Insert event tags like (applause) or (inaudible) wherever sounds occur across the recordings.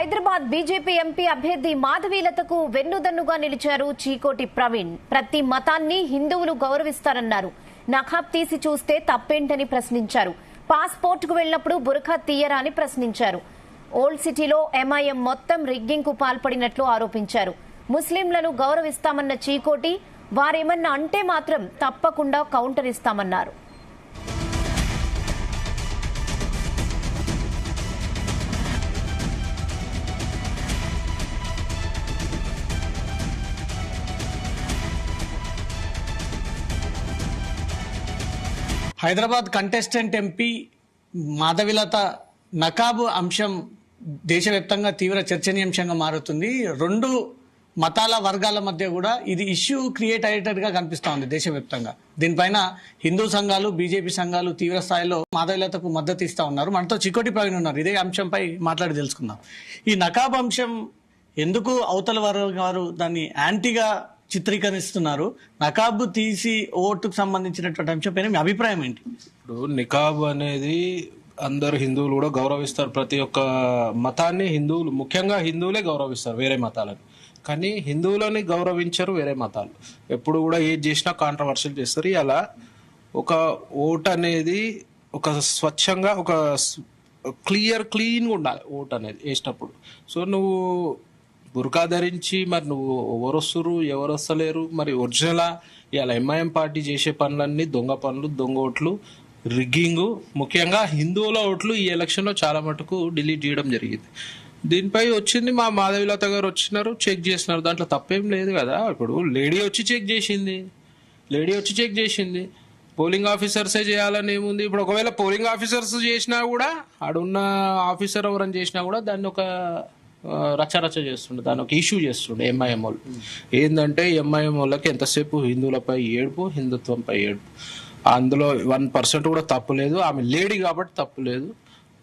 Hyderabad BJP MP అభ్యర్థి మాధవీలతకు వెన్నుదన్నుగా నిలిచారు చీకోటి ప్రవీణ్. ప్రతి మతాన్ని హిందువులు గౌరవిస్తారన్నారు. నఖాబ్ తీసి చూస్తే తప్పేంటని ప్రశ్నించారు. పాస్పోర్ట్కు వెళ్ళినప్పుడు బురఖా తీయరా అని ప్రశ్నించారు. ఓల్డ్ సిటీలో ఎంఐఎం మొత్తం రిగ్గింగ్కు పాల్పడినట్లు ఆరోపించారు. ముస్లింలను గౌరవిస్తామన్న చీకోటి వారేమన్నా అంటే మాత్రం తప్పకుండా కౌంటర్ ఇస్తామన్నారు. హైదరాబాద్ కంటెస్టెంట్ ఎంపీ మాధవిలత నకాబు అంశం దేశవ్యాప్తంగా తీవ్ర చర్చనీయాంశంగా మారుతుంది. రెండు మతాల వర్గాల మధ్య కూడా ఇది ఇష్యూ క్రియేట్ అయ్యేటట్టుగా కనిపిస్తూ ఉంది దేశవ్యాప్తంగా. దీనిపైన హిందూ సంఘాలు బీజేపీ సంఘాలు తీవ్ర స్థాయిలో మాధవిలతకు మద్దతు ఇస్తూ ఉన్నారు. మనతో చికోటి ప్రవీణ్ ఉన్నారు. ఇదే అంశంపై మాట్లాడి తెలుసుకుందాం. ఈ నకాబ్ అంశం ఎందుకు అవతల వర్గం వారు దాన్ని యాంటీగా చిత్రీకరిస్తున్నారు. నకాబ్ తీసి ఓటుకు సంబంధించినటువంటి అంశంపైన మీ అభిప్రాయం ఏంటి? ఇప్పుడు నికాబ్ అనేది అందరు హిందువులు కూడా గౌరవిస్తారు. ప్రతి ఒక్క మతాన్ని హిందువులు ముఖ్యంగా హిందువులే గౌరవిస్తారు వేరే మతాలని. కానీ హిందువులని గౌరవించరు వేరే మతాలు. ఎప్పుడు కూడా ఏది చేసినా కాంట్రవర్షియల్ చేస్తారు. అలా ఒక ఓట్ అనేది ఒక స్వచ్ఛంగా ఒక క్లియర్ క్లీన్గా ఉండాలి ఓట్ అనేది వేసినప్పుడు సో నువ్వు బుర్కా ధరించి మరి నువ్వు ఎవరు వస్తురు ఎవరు వస్తలేరు మరి ఒరిజినలా ఇవాళ ఎంఐఎం పార్టీ చేసే పనులన్నీ దొంగ పనులు దొంగ ఓట్లు రిగ్గింగ్ ముఖ్యంగా హిందువుల ఓట్లు ఈ ఎలక్షన్లో చాలా మటుకు డిలీట్ చేయడం జరిగింది. దీనిపై వచ్చింది మా మాధవిలత గారు వచ్చినారు చెక్ చేసినారు. దాంట్లో తప్పేం లేదు కదా. ఇప్పుడు లేడీ వచ్చి చెక్ చేసింది. లేడీ వచ్చి చెక్ చేసింది. పోలింగ్ ఆఫీసర్సే చేయాలని ఏముంది? ఇప్పుడు ఒకవేళ పోలింగ్ ఆఫీసర్స్ చేసినా కూడా ఆడున్న ఆఫీసర్ ఎవరని చేసినా కూడా దాన్ని ఒక రచరచ చేస్తుండే. దాని ఒక ఇష్యూ చేస్తుండే ఎంఐఎం ఏంటంటే ఎంఐఎంఓలకి ఎంతసేపు హిందువులపై ఏడుపు హిందుత్వంపై ఏడుపు? అందులో వన్ పర్సెంట్ కూడా తప్పు లేదు. ఆమె లేడీ కాబట్టి తప్పు లేదు.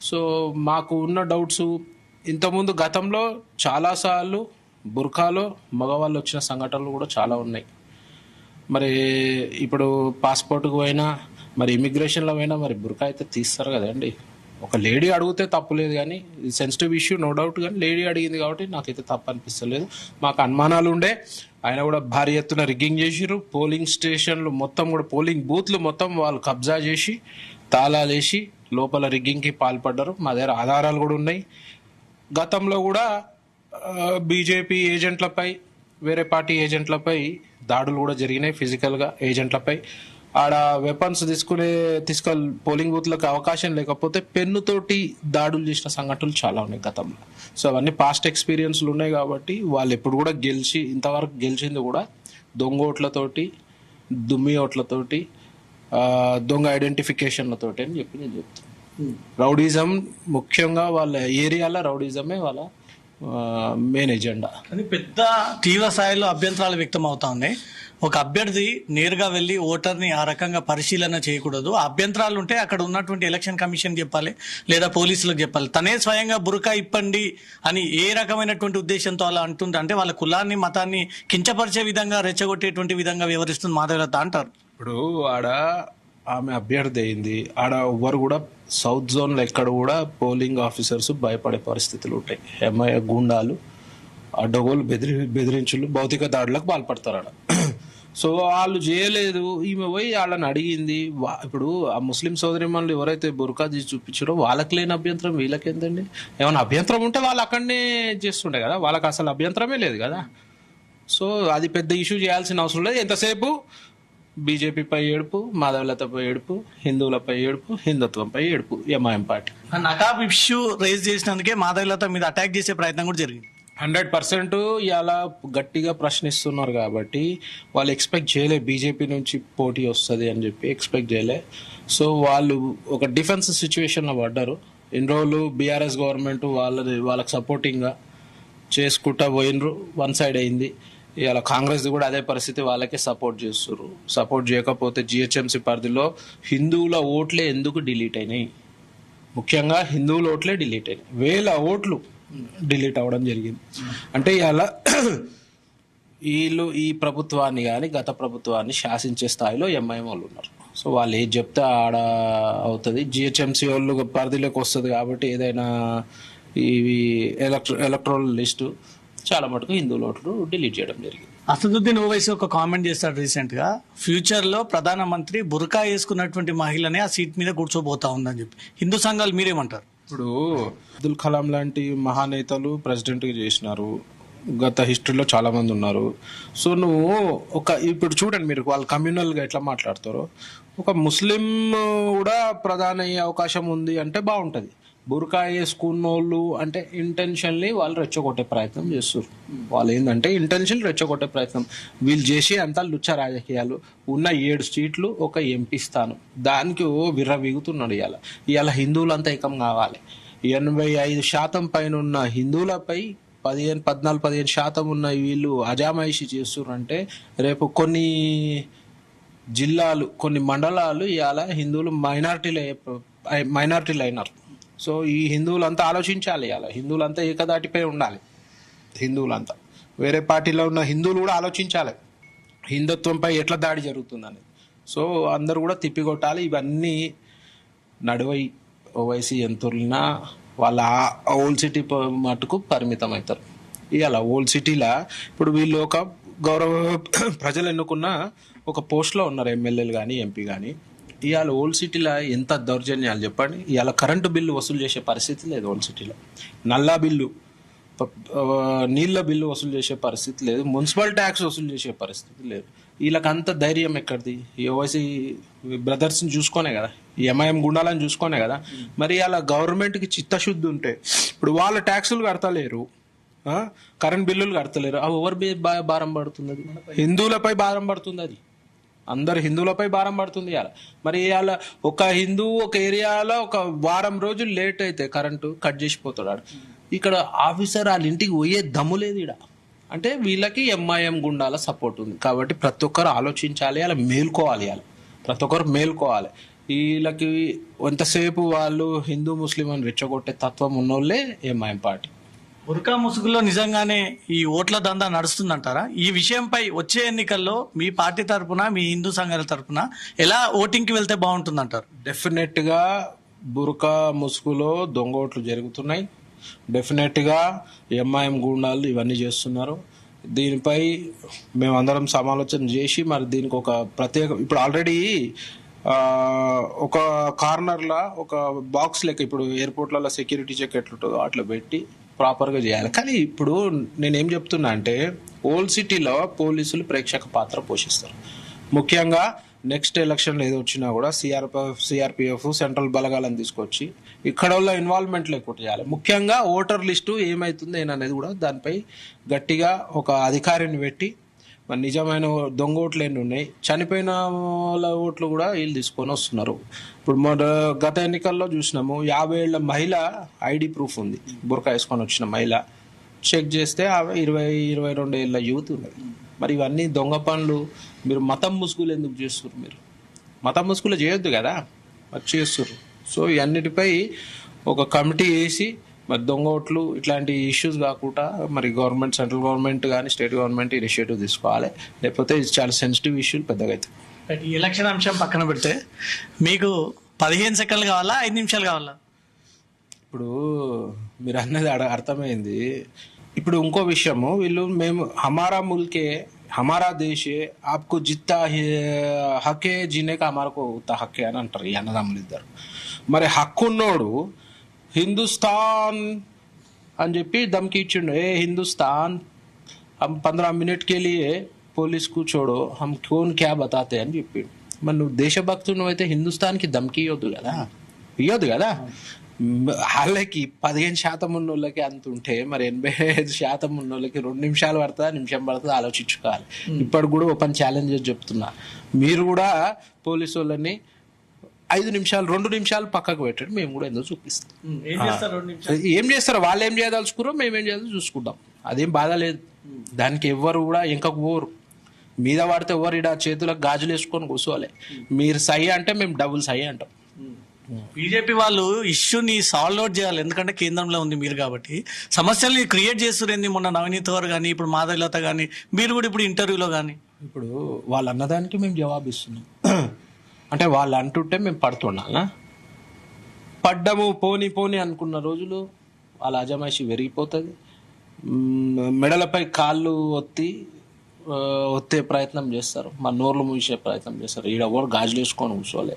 సో మాకు ఉన్న డౌట్స్ ఇంతకుముందు గతంలో చాలాసార్లు బుర్ఖాలో మగవాళ్ళు వచ్చిన సంఘటనలు కూడా చాలా ఉన్నాయి. మరి ఇప్పుడు పాస్పోర్ట్కి పోయినా మరి ఇమిగ్రేషన్లో పోయినా మరి బుర్కా అయితే తీస్తారు కదండి. ఒక లేడీ అడిగితే తప్పు లేదు కానీ సెన్సిటివ్ ఇష్యూ నో డౌట్ కానీ లేడీ అడిగింది కాబట్టి నాకైతే తప్పు అనిపిస్తలేదు. మాకు అనుమానాలు ఉండే. ఆయన కూడా భారీ ఎత్తున రిగ్గింగ్ చేసిరు పోలింగ్ స్టేషన్లు మొత్తం కూడా పోలింగ్ బూత్లు మొత్తం వాళ్ళు కబ్జా చేసి తాళాలు వేసి లోపల రిగ్గింగ్కి పాల్పడ్డారు. మా దగ్గర ఆధారాలు కూడా ఉన్నాయి. గతంలో కూడా బీజేపీ ఏజెంట్లపై వేరే పార్టీ ఏజెంట్లపై దాడులు కూడా జరిగినాయి ఫిజికల్గా ఏజెంట్లపై ఆడ వెపన్స్ తీసుకునే తీసుకెళ్ పోలింగ్ బూత్లకు అవకాశం లేకపోతే పెన్నుతోటి దాడులు చేసిన సంఘటనలు చాలా ఉన్నాయి గతంలో. సో అవన్నీ పాస్ట్ ఎక్స్పీరియన్స్లు ఉన్నాయి కాబట్టి వాళ్ళు ఎప్పుడు కూడా గెలిచి ఇంతవరకు గెలిచింది కూడా దొంగ ఓట్లతోటి దుమ్మి ఓట్లతోటి దొంగ ఐడెంటిఫికేషన్లతోటి అని చెప్పి నేను చెప్తాను రౌడీజం ముఖ్యంగా వాళ్ళ ఏరియాలో రౌడీజమే వాళ్ళ మెయిన్ ఎజెండా పెద్ద తీవ్ర స్థాయిలో అభ్యంతరాలు వ్యక్తం అవుతా ఉన్నాయి ఒక అభ్యర్థి నేరుగా వెళ్ళి ఓటర్ని ఆ రకంగా పరిశీలన చేయకూడదు. అభ్యంతరాలు ఉంటే అక్కడ ఉన్నటువంటి ఎలక్షన్ కమిషన్ చెప్పాలి లేదా పోలీసులకు చెప్పాలి. తనే స్వయంగా బురకా ఇప్పండి అని ఏ రకమైనటువంటి ఉద్దేశంతో అలా అంటుంది అంటే వాళ్ళ కులాన్ని మతాన్ని కించపరిచే విధంగా రెచ్చగొట్టేటువంటి విధంగా వ్యవహరిస్తుంది మాధవలత అంటారు. ఇప్పుడు ఆడ ఆమె అభ్యర్థి అయింది. ఆడ ఎవ్వరు కూడా సౌత్ జోన్లో ఎక్కడ కూడా పోలింగ్ ఆఫీసర్స్ భయపడే పరిస్థితులు ఉంటాయి. ఎంఐ గూండాలు అడ్డగోలు బెదిరి బెదిరించులు భౌతిక దాడులకు పాల్పడతారు ఆడ. సో వాళ్ళు చేయలేదు. ఈమె పోయి వాళ్ళని అడిగింది. వా- ఇప్పుడు ఆ ముస్లిం సోదరి సోదరిమణులు ఎవరైతే బుర్కా తీసి చూపించారో వాళ్ళకి లేని అభ్యంతరం వీళ్ళకేందండి? ఏమైనా అభ్యంతరం ఉంటే వాళ్ళు అక్కడనే చేస్తుండే కదా? వాళ్ళకి అసలు అభ్యంతరమే లేదు కదా? సో అది పెద్ద ఇష్యూ చేయాల్సిన అవసరం లేదు. ఎంతసేపు? బీజేపీపై ఏడుపు మాధవలతపై ఏడుపు హిందువులపై ఏడుపు హిందుత్వంపై ఏడుపు ఎంఐఎం పార్టీ. నకాబ్ ఇష్యూ రేజ్ చేసినందుకే మాధవలత మీద అటాక్ చేసే ప్రయత్నం కూడా జరిగింది. హండ్రెడ్ పర్సెంట్ ఇలా గట్టిగా ప్రశ్నిస్తున్నారు కాబట్టి వాళ్ళు ఎక్స్పెక్ట్ చేయలే బీజేపీ నుంచి పోటీ వస్తుంది అని చెప్పి ఎక్స్పెక్ట్ చేయలే. సో వాళ్ళు ఒక డిఫెన్స్ సిచ్యువేషన్లో పడ్డారు. ఇన్ని రోజులు బీఆర్ఎస్ గవర్నమెంట్ వాళ్ళది వాళ్ళకి సపోర్టింగ్గా చేసుకుంటా పోయినరు వన్ సైడ్ అయింది. ఇవాళ కాంగ్రెస్ కూడా అదే పరిస్థితి వాళ్ళకే సపోర్ట్ చేస్తున్నారు సపోర్ట్ చేయకపోతే జిహెచ్ఎంసీ పరిధిలో హిందువుల ఓట్లే ఎందుకు డిలీట్ అయినాయి? ముఖ్యంగా హిందువుల ఓట్లే డిలీట్ అయినాయి. వేల ఓట్లు డిలీట్ అవ్వడం జరిగింది. అంటే ఇలా (clears throat) వీళ్ళు ఈ ప్రభుత్వాన్ని కానీ గత ప్రభుత్వాన్ని శాసించే స్థాయిలో ఎంఐఎం వాళ్ళు ఉన్నారు. సో వాళ్ళు ఏది చెప్తే ఆడ అవుతుంది. జిహెచ్ఎంసీ వాళ్ళు పరిధిలోకి వస్తుంది కాబట్టి ఏదైనా ఇవి ఎలక్ట్రో ఎలక్ట్రోల్ లిస్టు చాలా మటుకు హిందూ ఓట్లు డిలీట్ చేయడం జరిగింది. అసదుద్దీన్ ఓవైసీ ఒక కామెంట్ చేశాడు రీసెంట్గా ఫ్యూచర్లో ప్రధానమంత్రి బురకా వేసుకున్నటువంటి మహిళనే ఆ సీట్ మీద కూర్చోబోతా ఉందని చెప్పి. హిందూ సంఘాలు మీరేమంటారు? ఇప్పుడు అబ్దుల్ కలాం లాంటి మహానేతలు ప్రెసిడెంట్గా చేసినారు. గత హిస్టరీలో చాలా మంది ఉన్నారు. సో నువ్వు ఒక ఇప్పుడు చూడండి మీరు వాళ్ళు కమ్యూనల్గా ఎట్లా మాట్లాడతారో. ఒక ముస్లిం కూడా ప్రధాన అయ్యే అవకాశం ఉంది అంటే బాగుంటుంది. బురకా వేసుకున్న వాళ్ళు అంటే ఇంటెన్షన్లీ వాళ్ళు రెచ్చగొట్టే ప్రయత్నం చేస్తారు వాళ్ళు ఏంటంటే ఇంటెన్షన్ రెచ్చగొట్టే ప్రయత్నం. వీళ్ళు చేసే అంతా లుచ్చ రాజకీయాలు. ఉన్న ఏడు సీట్లు ఒక ఎంపీ స్థానం. దానికి ఓ విర్రవీగుతున్నాడు ఇవాళ ఇవాళ హిందువులంతా ఏకం కావాలి. ఎనభై ఐదు శాతం పైన ఉన్న హిందువులపై పదిహేను పద్నాలుగు పదిహేను శాతం ఉన్న వీళ్ళు అజామాయిషి చేస్తున్నారంటే రేపు కొన్ని జిల్లాలు కొన్ని మండలాలు ఇవాళ హిందువులు మైనార్టీలు మైనార్టీలు అయినారు సో ఈ హిందువులంతా ఆలోచించాలి అలా. హిందువులంతా ఏకదాటిపై ఉండాలి. హిందువులంతా. వేరే పార్టీలో ఉన్న హిందువులు కూడా ఆలోచించాలి. హిందుత్వంపై ఎట్లా దాడి జరుగుతుందని. సో అందరూ కూడా తిప్పికొట్టాలి. ఇవన్నీ నడువై ఓవైసీ ఎంతున్నా వాళ్ళ ఓల్డ్ సిటీ మటుకు పరిమితం అవుతారు ఇవాళ ఓల్డ్ సిటీలా ఇప్పుడు వీళ్ళు ఒక గౌరవ (clears throat) ప్రజలు ఎన్నుకున్న ఒక పోస్ట్లో ఉన్నారు ఎమ్మెల్యేలు కానీ ఎంపీ కానీ ఇవాళ ఓల్డ్ సిటీలో ఎంత దౌర్జన్యాలు చెప్పండి. ఇవాళ కరెంటు బిల్లు వసూలు చేసే పరిస్థితి లేదు ఓల్డ్ సిటీలో. నల్లా బిల్లు నీళ్ళ బిల్లు వసూలు చేసే పరిస్థితి లేదు. మున్సిపల్ ట్యాక్స్ వసూలు చేసే పరిస్థితి లేదు. వీళ్ళకి అంత ధైర్యం ఎక్కడిది? ఈ ఓవైసీ బ్రదర్స్ని చూసుకోనే కదా. ఈ ఎంఐఎం గుండాలని చూసుకోనే కదా. మరి అలా గవర్నమెంట్కి చిత్తశుద్ధి ఉంటే ఇప్పుడు వాళ్ళ ట్యాక్సులు కడతలేరు. కరెంట్ బిల్లులు కడతలేరు. అవి ఎవరి భా- భారం పడుతుంది అది హిందువులపై భారం పడుతుంది అది అందరు హిందువులపై భారం పడుతుంది ఇవాళ. మరి ఇవాళ ఒక హిందూ ఒక ఏరియాలో ఒక వారం రోజులు లేట్ అయితే కరెంటు కట్ చేసిపోతాడు ఇక్కడ ఆఫీసర్ వాళ్ళ ఇంటికి పోయే దమ్ము లేదు ఇక్కడ అంటే వీళ్ళకి ఎంఐఎం గుండాల సపోర్ట్ ఉంది. కాబట్టి ప్రతి ఒక్కరు ఆలోచించాలి అలా మేల్కోవాలి ఇవాళ. ప్రతి ఒక్కరు మేల్కోవాలి. వీళ్ళకి ఎంతసేపు వాళ్ళు హిందూ ముస్లిం అని రెచ్చగొట్టే తత్వం ఉన్నోళ్ళే ఎంఐఎం పార్టీ. బురకా ముసుగులో నిజంగానే ఈ ఓట్ల దందా నడుస్తుందంటారా? ఈ విషయంపై వచ్చే ఎన్నికల్లో మీ పార్టీ తరపున మీ హిందూ సంఘాల తరపున ఎలా ఓటింగ్కి వెళ్తే బాగుంటుందంటారు? డెఫినెట్గా బురకా ముసుగులో దొంగ ఓట్లు జరుగుతున్నాయి. డెఫినెట్గా ఎంఐఎం గూండాలు ఇవన్నీ చేస్తున్నారు. దీనిపై మేమందరం సమాలోచన చేసి మరి దీనికి ఒక ప్రత్యేక ఇప్పుడు ఆల్రెడీ ఒక కార్నర్లో ఒక బాక్స్ లెక్క ఇప్పుడు ఎయిర్పోర్ట్లలో సెక్యూరిటీ చెక్ ఎట్లుంటుందో అట్లా పెట్టి ప్రాపర్గా చేయాలి. కానీ ఇప్పుడు నేనేం చెప్తున్నా అంటే ఓల్డ్ సిటీలో పోలీసులు ప్రేక్షక పాత్ర పోషిస్తారు. ముఖ్యంగా నెక్స్ట్ ఎలక్షన్ ఏదో వచ్చినా కూడా సిఆర్పిఎఫ్ సిఆర్పిఎఫ్ సెంట్రల్ బలగాలను తీసుకొచ్చి ఇక్కడ వాళ్ళ ఇన్వాల్వ్మెంట్ లేకుండా చేయాలి. ముఖ్యంగా ఓటర్ లిస్టు ఏమవుతుంది ఏననేది కూడా దానిపై గట్టిగా ఒక అధికారిని పెట్టి మరి నిజమైన దొంగ ఓట్లు ఎన్ని ఉన్నాయి? చనిపోయిన వాళ్ళ ఓట్లు కూడా వీళ్ళు తీసుకొని వస్తున్నారు. ఇప్పుడు మన గత ఎన్నికల్లో చూసినాము యాభై ఏళ్ళ మహిళ ఐడి ప్రూఫ్ ఉంది. బురకా వేసుకొని వచ్చిన మహిళ. చెక్ చేస్తే ఆమె ఇరవై ఇరవై రెండు ఏళ్ళ యూత్ ఉన్నది. మరి ఇవన్నీ దొంగ పనులు. మీరు మతం ముసుగులు ఎందుకు చేస్తున్నారు మీరు? మతం ముసుగులు చేయొద్దు కదా? మరి చేస్తున్నారు సో ఇవన్నిటిపై ఒక కమిటీ వేసి మరి దొంగ ఓట్లు ఇట్లాంటి ఇష్యూస్ కాకుండా మరి గవర్నమెంట్ సెంట్రల్ గవర్నమెంట్ కానీ స్టేట్ గవర్నమెంట్ ఇనిషియేటివ్ తీసుకోవాలి. లేకపోతే ఇది చాలా సెన్సిటివ్ ఇష్యూలు పెద్దగా అవుతాయి ఈ ఎలక్షన్ అంశం పక్కన పెడితే మీకు పదిహేను సెకండ్లు కావాలా ఐదు నిమిషాలు కావాలా? ఇప్పుడు మీరు అన్నది అర్థమైంది. ఇప్పుడు ఇంకో విషయము వీళ్ళు మేము హమారా ముల్కే హమారా దేశే ఆప్కు జిత్తా హకే జీనేక హమారకు హక్కే అని అంటారు ఈ అన్నదమ్ములు ఇద్దరు మరి హక్కు ఉన్నోడు హిందుస్థాన్ అని చెప్పి దమ్కి ఇచ్చిండు. ఏ హిందుస్థాన్? పంద్రా మినిట్ వెళ్ళి పోలీస్ కూర్చోడు. హమ్ కోన్ క్యా బతాతే అని చెప్పిండు. మరి నువ్వు దేశభక్తుడు నువ్వైతే హిందుస్థాన్కి దమ్కి ఇవ్వద్దు కదా? ఇవ్వద్దు కదా? వాళ్ళకి పదిహేను శాతం ఉన్న వాళ్ళకి అంత ఉంటే మరి ఎనభై ఐదు శాతం ఉన్న వాళ్ళకి రెండు నిమిషాలు పడుతుందా నిమిషం పడుతుందా ఆలోచించుకోవాలి. ఇప్పటికి కూడా ఓపెన్ ఛాలెంజెస్ చెప్తున్నా. మీరు కూడా పోలీసు వాళ్ళని ఐదు నిమిషాలు రెండు నిమిషాలు పక్కకు పెట్టండి మేము కూడా ఎందుకు చూపిస్తాం. ఏం చేస్తారు వాళ్ళు ఏం చేయదలుచుకున్నారో మేము ఏం చేయాలో చూసుకుంటాం. అదేం బాధ లేదు. దానికి ఎవ్వరు కూడా ఇంకకు పోరు. మీద పడితే ఎవరు ఇడ చేతులకు గాజులు వేసుకొని కూర్చోవాలి. మీరు సై అంటే మేము డబుల్ సై అంటాం. బీజేపీ వాళ్ళు ఇష్యూని సాల్వ్ అవుట్ చేయాలి. ఎందుకంటే కేంద్రంలో ఉంది మీరు కాబట్టి. సమస్యల్ని క్రియేట్ చేస్తురేంది మొన్న నవనీత్ గారు కానీ ఇప్పుడు మాధవలత కానీ మీరు కూడా ఇప్పుడు ఇంటర్వ్యూలో కానీ ఇప్పుడు వాళ్ళు అన్నదానికి మేము జవాబు ఇస్తున్నాం అంటే వాళ్ళు అంటుంటే మేము పడుతున్నానా పడ్డము పోని పోని అనుకున్న రోజులు వాళ్ళ అజమాయిషి పెరిగిపోతుంది మెడలపై కాళ్ళు ఒత్తి ఒత్తే ప్రయత్నం చేస్తారు. మా నోర్లు మూసే ప్రయత్నం చేస్తారు. ఈడ కూడా గాజులు వేసుకొని కూర్చోలే.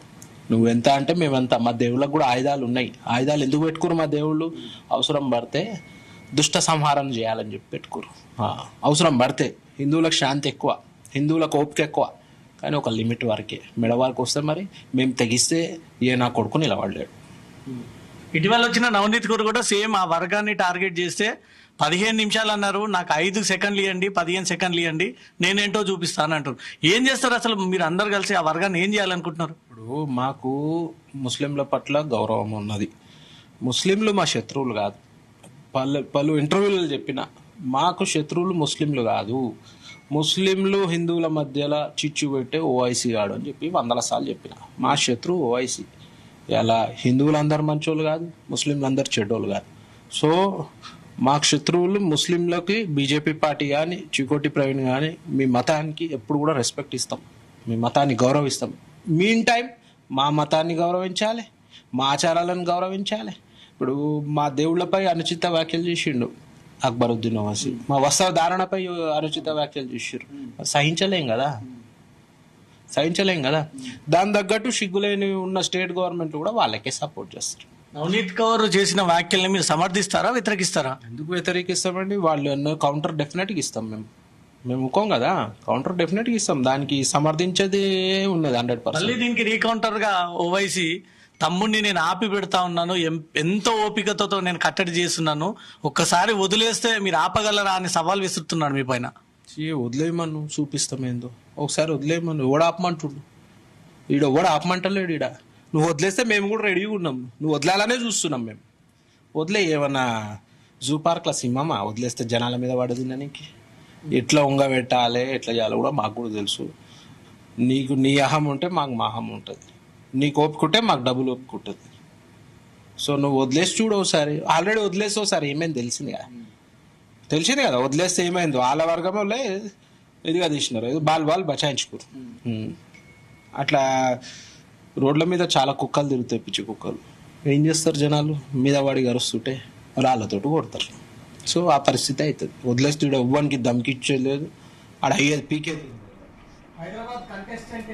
నువ్వు ఎంత అంటే మేమెంత. మా దేవుళ్ళకు కూడా ఆయుధాలు ఉన్నాయి. ఆయుధాలు ఎందుకు పెట్టుకురు మా దేవుళ్ళు? అవసరం పడితే దుష్ట సంహారం చేయాలని చెప్పి పెట్టుకోరు అవసరం పడితే హిందువులకు శాంతి ఎక్కువ. హిందువులకు ఓపిక ఎక్కువ. కానీ ఒక లిమిట్ వరకే. మెడ వరకు వస్తే మరి మేము తెగిస్తే ఏ నా కొడుకు నిలబడలేడు. ఇటీవల వచ్చిన నవనీత్ కౌర్ కూడా సేమ్ ఆ వర్గాన్ని టార్గెట్ చేస్తే పదిహేను నిమిషాలు అన్నారు నాకు ఐదు సెకండ్లు ఇవ్వండి పదిహేను సెకండ్లు ఇవ్వండి నేనేంటో చూపిస్తాను అంటారు ఏం చేస్తారు అసలు మీరు అందరు కలిసి ఆ వర్గాన్ని ఏం చేయాలనుకుంటున్నారు? ఇప్పుడు మాకు ముస్లింల పట్ల గౌరవం ఉన్నది. ముస్లింలు మా శత్రువులు కాదు. పలు పలు ఇంటర్వ్యూలు చెప్పిన మాకు శత్రువులు ముస్లింలు కాదు. ముస్లింలు హిందువుల మధ్యలో చిచ్చు పెట్టే ఓఐసీ గాడు అని చెప్పి వందల సార్లు చెప్పిన. మా శత్రువు ఓఐసీ ఇలా హిందువులందరూ మంచోళ్ళు కాదు ముస్లింలు అందరు చెడ్డోళ్ళు కాదు. సో మా శత్రువులు ముస్లింలకి బీజేపీ పార్టీ కానీ చికోటి ప్రవీణ్ కానీ మీ మతానికి ఎప్పుడు కూడా రెస్పెక్ట్ ఇస్తాం. మీ మతాన్ని గౌరవిస్తాం. మీన్ టైం మా మతాన్ని గౌరవించాలి మా ఆచారాలను గౌరవించాలి. ఇప్పుడు మా దేవుళ్ళపై అనుచిత వ్యాఖ్యలు చేసిండు. అక్బరుద్దీన్ ఓవైసీ మా వస్త్రధారణపై అనుచిత వ్యాఖ్యలు చేసిర్రు. సహించలేం కదా? సహించలేం కదా? దాని తగ్గట్టు సిగ్గులేని ఉన్న స్టేట్ గవర్నమెంట్ కూడా వాళ్ళకే సపోర్ట్ చేస్తారు. నవనీత్ కౌర్ చేసిన వ్యాఖ్యల్ని మీరు సమర్థిస్తారా వ్యతిరేకిస్తారా? ఎందుకు వ్యతిరేకిస్తామండి? వాళ్ళు ఎన్నో కౌంటర్ డెఫినెట్గా ఇస్తాం మేము. మేము ఒక్కం కదా? కౌంటర్ డెఫినెట్గా ఇస్తాం. దానికి సమర్థించేది ఉన్నది హండ్రెడ్ పర్సెంట్ దీనికి రీకౌంటర్గా ఓవైసీ తమ్ముడిని నేను ఆపి పెడతా ఉన్నాను ఎంతో ఓపికతో నేను కట్టడి చేస్తున్నాను. ఒక్కసారి వదిలేస్తే మీరు ఆపగలరా అని సవాల్ విసురుతున్నాడు మీ పైన. వదిలేయమను చూపిస్తామేందో ఒకసారి వదిలేయమను ఎవడు ఆపమంటుండు? ఈడ ఎవడు ఆపమంటలేడు ఈడ? నువ్వు వదిలేస్తే మేము కూడా రెడీగా ఉన్నాం. నువ్వు వదిలాలనే చూస్తున్నాం మేము. వదిలే ఏమన్నా జూ పార్క్ల సింహమా? వదిలేస్తే జనాల మీద పడదు ఎట్లా ఎట్లా ఉంగబెట్టాలి ఎట్లా చేయాలో కూడా మాకు కూడా తెలుసు. నీకు నీ అహం ఉంటే మాకు మా అహం ఉంటుంది. నీకు ఓపుకుంటే మాకు డబ్బులు ఒప్పుకుంటుంది. సో నువ్వు వదిలేసి చూడు ఒకసారి. ఆల్రెడీ వదిలేసి ఒకసారి ఏమైంది తెలిసింది కదా? తెలిసింది కదా వదిలేస్తే ఏమైంది? వాళ్ళ వర్గం వాళ్ళే ఇదిగా తీసినారు ఇది బాల్ బాల్ బచాయించుకోరు. ఉమ్. అట్లా రోడ్ల మీద చాలా కుక్కలు తిరుగుతాయి పిచ్చి కుక్కలు. ఏం చేస్తారు జనాలు? మీద వాడి గరుస్తుంటే రాళ్ళతోటి కొడతారు. సో ఆ పరిస్థితి అవుతుంది వదిలేస్తే ఈడ ఎవ్వనికి దమ్కిచ్చేది లేదు. ఆడ అయ్యేది పీకేది హైదరాబాద్ కంటెస్టెంట్